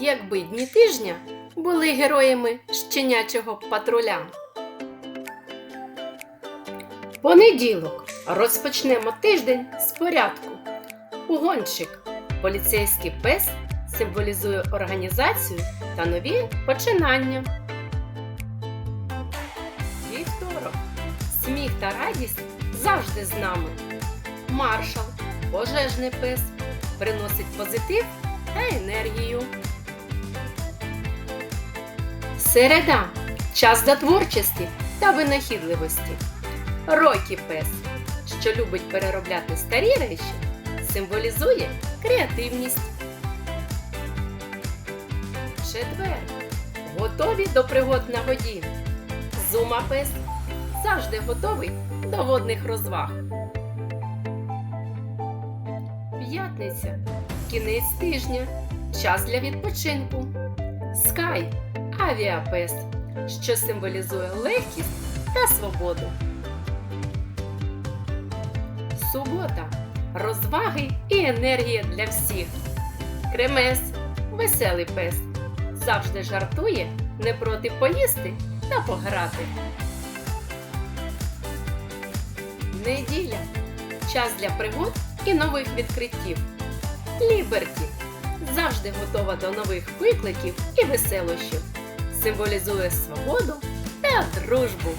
якби дні тижня були героями щенячого патруля. Понеділок розпочнемо тиждень з порядку. Угонщик поліцейський пес символізує організацію та нові починання. Вівторок. Сміх та радість завжди з нами. Маршал, пожежний пес, приносить позитив та енергію. Середа час для творчості та винахідливості. Рокі пес, що любить переробляти старі речі, символізує креативність. Четвер. Готові до пригод на воді. Зума пес завжди готовий до водних розваг. П'ятниця. Кінець тижня. Час для відпочинку. Скай авіапес, що символізує легкість та свободу. Субота. Розваги і енергія для всіх. Кремес веселий пес. Завжди жартує, не проти поїсти та пограти. Неділя. Час для пригод і нових відкриттів. Ліберті завжди готова до нових викликів і веселощів. Символізує свободу та дружбу.